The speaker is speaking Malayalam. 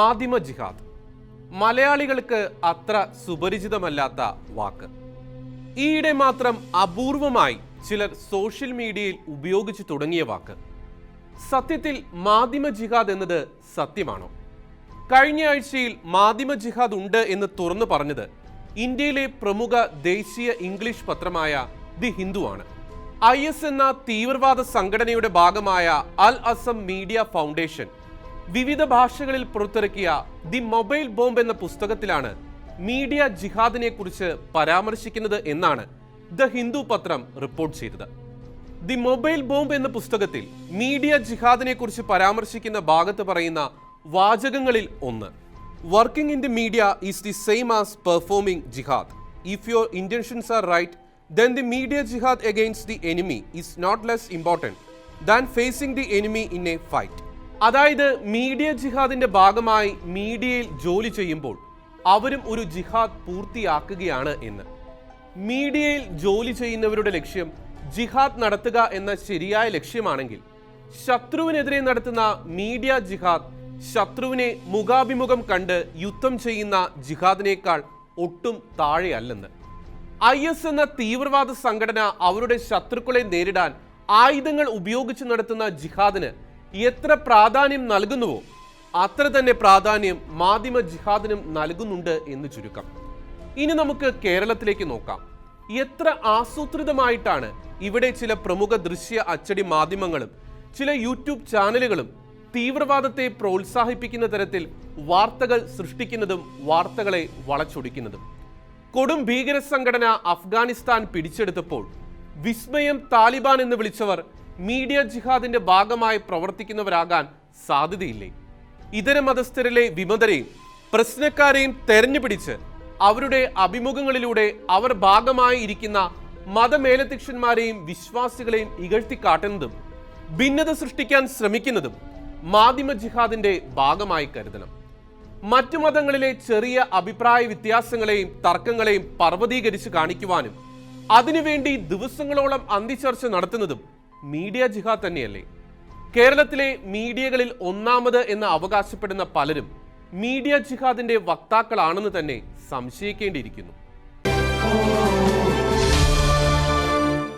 മാധ്യമ ജിഹാദ്. മലയാളികൾക്ക് അത്ര സുപരിചിതമല്ലാത്ത വാക്ക്. ഈയിടെ മാത്രം അപൂർവമായി ചിലർ സോഷ്യൽ മീഡിയയിൽ ഉപയോഗിച്ചു തുടങ്ങിയ വാക്ക്. സത്യത്തിൽ മാധ്യമ ജിഹാദ് എന്നത് സത്യമാണോ? കഴിഞ്ഞ ആഴ്ചയിൽ മാധ്യമ ജിഹാദ് ഉണ്ട് എന്ന് തുറന്നു പറഞ്ഞത് ഇന്ത്യയിലെ പ്രമുഖ ദേശീയ ഇംഗ്ലീഷ് പത്രമായ ദി ഹിന്ദു ആണ്. ഐ എസ് എന്ന തീവ്രവാദ സംഘടനയുടെ ഭാഗമായ അൽ അസം മീഡിയ ഫൗണ്ടേഷൻ വിവിധ ഭാഷകളിൽ പുറത്തിറക്കിയ ദി മൊബൈൽ ബോംബ് എന്ന പുസ്തകത്തിലാണ് മീഡിയ ജിഹാദിനെ കുറിച്ച് പരാമർശിക്കുന്നത് എന്നാണ് ദ ഹിന്ദു പത്രം റിപ്പോർട്ട് ചെയ്തത്. ദി മൊബൈൽ ബോംബ് എന്ന പുസ്തകത്തിൽ മീഡിയ ജിഹാദിനെ കുറിച്ച് പരാമർശിക്കുന്ന ഭാഗത്ത് പറയുന്ന വാചകങ്ങളിൽ ഒന്ന്. Working in the media is the same as performing jihad if your intentions are right then the media jihad against the enemy is not less important than facing the enemy in a fight അതായത് മീഡിയ ജിഹാദിന്റെ ഭാഗമായി മീഡിയയിൽ ജോലി ചെയ്യുമ്പോൾ അവരും ഒരു ജിഹാദ് പൂർത്തിയാക്കുകയാണ് എന്ന്. മീഡിയയിൽ ജോലി ചെയ്യുന്നവരുടെ ലക്ഷ്യം ജിഹാദ് നടത്തുക എന്ന ശരിയായ ലക്ഷ്യമാണെങ്കിൽ ശത്രുവിനെതിരെ നടത്തുന്ന മീഡിയ ജിഹാദ് ശത്രുവിനെ മുഖാഭിമുഖം കണ്ട് യുദ്ധം ചെയ്യുന്ന ജിഹാദിനേക്കാൾ ഒട്ടും താഴെയല്ലെന്ന്. ഐ എസ് എന്ന തീവ്രവാദ സംഘടന അവരുടെ ശത്രുക്കളെ നേരിടാൻ ആയുധങ്ങൾ ഉപയോഗിച്ച് നടത്തുന്ന ജിഹാദിന് എത്ര പ്രാധാന്യം നൽകുന്നുവോ അത്ര തന്നെ പ്രാധാന്യം മാധ്യമ ജിഹാദിനും നൽകുന്നുണ്ട് എന്ന് ചുരുക്കം. ഇനി നമുക്ക് കേരളത്തിലേക്ക് നോക്കാം. എത്ര ആസൂത്രിതമായിട്ടാണ് ഇവിടെ ചില പ്രമുഖ ദൃശ്യ അച്ചടി മാധ്യമങ്ങളും ചില യൂട്യൂബ് ചാനലുകളും തീവ്രവാദത്തെ പ്രോത്സാഹിപ്പിക്കുന്ന തരത്തിൽ വാർത്തകൾ സൃഷ്ടിക്കുന്നതും വാർത്തകളെ വളച്ചൊടിക്കുന്നതും. കൊടും ഭീകര സംഘടന അഫ്ഗാനിസ്ഥാൻ പിടിച്ചെടുത്തപ്പോൾ വിസ്മയം താലിബാൻ എന്ന് വിളിച്ചവർ മീഡിയ ജിഹാദിന്റെ ഭാഗമായി പ്രവർത്തിക്കുന്നവരാകാൻ സാധ്യതയില്ലേ? ഇതര മതസ്ഥരിലെ വിമതരെയും പ്രശ്നക്കാരെയും തെരഞ്ഞുപിടിച്ച് അവരുടെ അഭിമുഖങ്ങളിലൂടെ അവർ ഭാഗമായി ഇരിക്കുന്ന മതമേലധ്യക്ഷന്മാരെയും വിശ്വാസികളെയും ഇകഴ്ത്തിക്കാട്ടുന്നതും ഭിന്നത സൃഷ്ടിക്കാൻ ശ്രമിക്കുന്നതും മാധ്യമ ജിഹാദിന്റെ ഭാഗമായി കരുതണം. മറ്റു മതങ്ങളിലെ ചെറിയ അഭിപ്രായ വ്യത്യാസങ്ങളെയും തർക്കങ്ങളെയും പർവതീകരിച്ച് കാണിക്കുവാനും അതിനുവേണ്ടി ദിവസങ്ങളോളം അന്തിച്ചർച്ച നടത്തുന്നതും മീഡിയ ജിഹാദ് തന്നെയല്ലേ? കേരളത്തിലെ മീഡിയകളിൽ ഒന്നാമത് എന്ന് അവകാശപ്പെടുന്ന പലരും മീഡിയ ജിഹാദിന്റെ വക്താക്കളാണെന്ന് തന്നെ സംശയിക്കേണ്ടിയിരിക്കുന്നു.